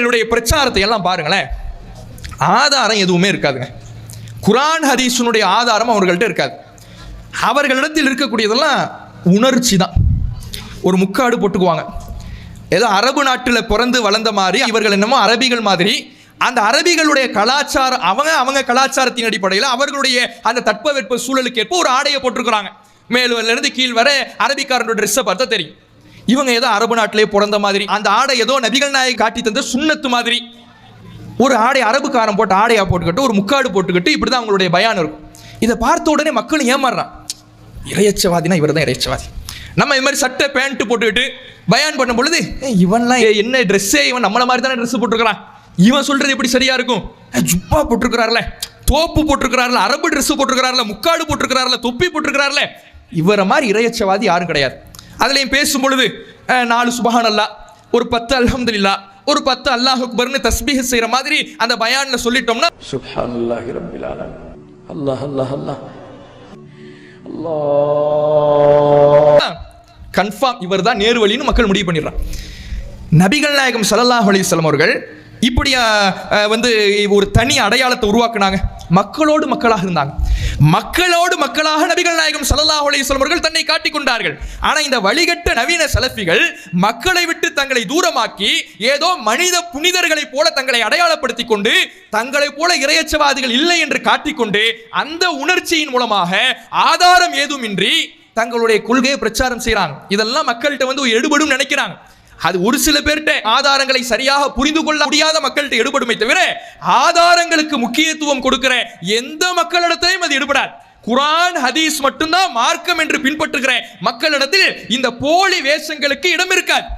இவர்களுடைய பிரச்சாரத்தை எல்லாம் பாருங்களேன். ஆதாரம் எதுவுமே இருக்காதுங்க. குரான் ஹதீஸினுடைய ஆதாரம் அவர்கள்ட்ட இருக்காது. அவர்களிடத்தில் இருக்கக்கூடியதெல்லாம் உணர்ச்சி தான். ஒரு முக்காடு போட்டுக்குவாங்க. ஏதோ அரபு நாட்டில் பிறந்து வளர்ந்த மாதிரி இவர்கள் என்னமோ அரபிகள் மாதிரி அந்த அரபிகளுடைய கலாச்சாரம் அவங்க அவங்க கலாச்சாரத்தின் அடிப்படையில் அவர்களுடைய அந்த தட்பவெட்ப சூழலுக்கு ஏற்ப ஒரு ஆடையை போட்டிருக்கிறாங்க. மேலிருந்து கீழ் வர அரபிக்காரனோட ட்ரெஸ்ஸை பார்த்தா தெரியும். இவங்க ஏதோ அரபு நாட்டிலே பிறந்த மாதிரி அந்த ஆடை ஏதோ நபிகள் நாயை காட்டி தந்த சுண்ணத்து மாதிரி. ஒரு ஆடை அரபுக்காரன் போட்டு ஆடையாக போட்டுக்கிட்டு ஒரு முக்காடு போட்டுக்கிட்டு இப்படி தான் அவங்களுடைய பயான் இருக்கும். இதை பார்த்த உடனே மக்கள் ஏமாறுறான். இறையச்சவாதினா இவர் தான் இறையச்சவாதி. நம்ம இது மாதிரி சட்டை பேண்ட்டு போட்டுக்கிட்டு பயான் பண்ணும் பொழுது இவன்லாம் ஏ- என்ன ட்ரெஸ்ஸே இவன் நம்மள மாதிரி தானே ட்ரெஸ் போட்டிருக்கிறான். இவன் சொல்றது எப்படி சரியா இருக்கும்? ஜுப்பா போட்டிருக்கிறார்ல தோப்பு போட்டிருக்கிறார்ல அரபு ட்ரெஸ் போட்டிருக்கிறார்ல முக்காடு போட்டிருக்கிறார்ல தொப்பி போட்டிருக்கிறார்ல. இவரை மாதிரி இறையச்சவாதி யாரும் கிடையாது. அதுலேயும் பேசும் பொழுது நாலு சுபஹான் அல்லா ஒரு பத்து அல்ஹம்துல்லா ஒரு பத்து அல்லாஹ் அக்பர்னு தஸ்பீக செய்கிற மாதிரி அந்த பயான்ல சொல்லிட்டோம்னா சுப்ஹானல்லாஹி ரப்பில் ஆலமீன். அல்லாஹ் அல்லாஹ் அல்லாஹ். அல்லாஹ். கன்ஃபார்ம் இவர்தான் நேரு வழின்னு மக்கள் முடிவு பண்ணிடுறான். நபிகள் நாயகம் சல்லாஹ் அலிஸ்லாம் அவர்கள் இப்படியா வந்து ஒரு தனி அடையாளத்தை உருவாக்குனாங்க. மக்களோடு மக்களாக இருந்தாங்க. மக்களோடு மக்களாக நபிகள் நாயகம் சல்லாஹ் அலைஹி அவர்கள் தன்னை காட்டிக் கொண்டார்கள். ஆனால் இந்த வழிகட்ட நவீன சலஃபிகள் மக்களை விட்டு தங்களை தூரமாக்கி ஏதோ மனித புனிதர்களைப் போல தங்களை அடையாளப்படுத்திக் கொண்டு தங்களைப் போல இரையச்சவாதிகள் இல்லை என்று காட்டிக்கொண்டு அந்த உணர்ச்சியின் மூலமாக ஆதாரம் ஏதுமின்றி தங்களுடைய கொள்கையை பிரச்சாரம் செய்கிறாங்க இதெல்லாம் மக்கள்கிட்ட வந்து ஒரு எடுபடும் நினைக்கிறாங்க. அது ஒரு சில பேர்கிட்ட ஆதாரங்களை சரியாக புரிந்து கொள்ள முடியாத மக்கள்கிட்ட எடுபடுமே தவிர ஆதாரங்களுக்கு முக்கியத்துவம் கொடுக்கிற எந்த மக்களிடத்தையும் அது எடுபடாது. குரான் ஹதீஸ் மட்டும்தான் மார்க்கம் என்று பின்பற்றுகிற மக்களிடத்தில் இந்த போலி வேஷங்களுக்கு இடம் இருக்காது.